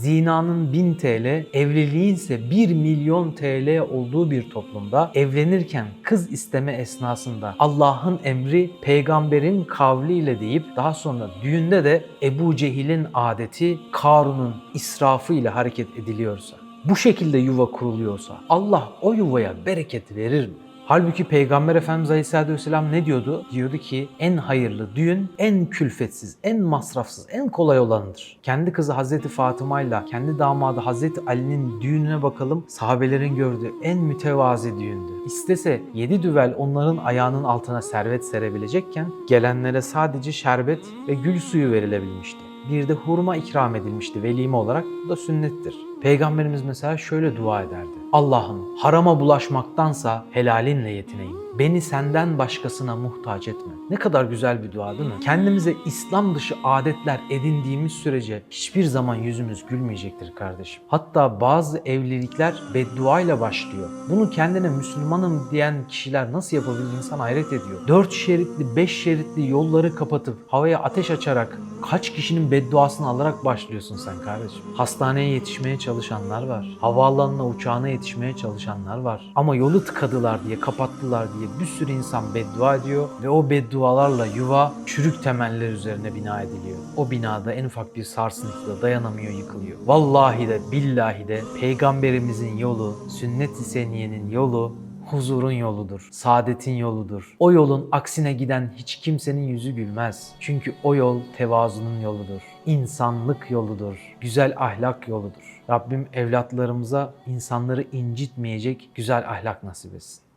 zinanın 1000 TL, evliliğin ise 1 milyon TL olduğu bir toplumda evlenirken kız isteme esnasında Allah'ın emri peygamberin kavliyle deyip daha sonra düğünde de Ebu Cehil'in adeti Karun'un israfı ile hareket ediliyorsa, bu şekilde yuva kuruluyorsa Allah o yuvaya bereket verir mi? Halbuki Peygamber Efendimiz Aleyhisselatü Vesselam ne diyordu? Diyordu ki en hayırlı düğün en külfetsiz, en masrafsız, en kolay olanıdır. Kendi kızı Hazreti Fatıma ile kendi damadı Hazreti Ali'nin düğününe bakalım. Sahabelerin gördüğü en mütevazi düğündü. İstese yedi düvel onların ayağının altına servet serebilecekken gelenlere sadece şerbet ve gül suyu verilebilmişti. Bir de hurma ikram edilmişti velime olarak. Bu da sünnettir. Peygamberimiz mesela şöyle dua ederdi. Allah'ım harama bulaşmaktansa helalinle yetineyim. Beni senden başkasına muhtaç etme. Ne kadar güzel bir dua değil mi? Kendimize İslam dışı adetler edindiğimiz sürece hiçbir zaman yüzümüz gülmeyecektir kardeşim. Hatta bazı evlilikler bedduayla başlıyor. Bunu kendine Müslümanım diyen kişiler nasıl yapabilir insan hayret ediyor. Dört şeritli, beş şeritli yolları kapatıp havaya ateş açarak kaç kişinin bedduasını alarak başlıyorsun sen kardeşim. Hastaneye yetişmeye çalışanlar var. Havaalanına uçağına yetişmeye çalışanlar var. Ama yolu tıkadılar diye, kapattılar diye bir sürü insan beddua ediyor ve o beddualarla yuva çürük temeller üzerine bina ediliyor. O binada en ufak bir sarsıntıda dayanamıyor, yıkılıyor. Vallahi de billahi de peygamberimizin yolu, sünnet-i seniyenin yolu huzurun yoludur, saadetin yoludur. O yolun aksine giden hiç kimsenin yüzü gülmez. Çünkü o yol tevazunun yoludur, insanlık yoludur, güzel ahlak yoludur. Rabbim evlatlarımıza insanları incitmeyecek güzel ahlak nasip etsin.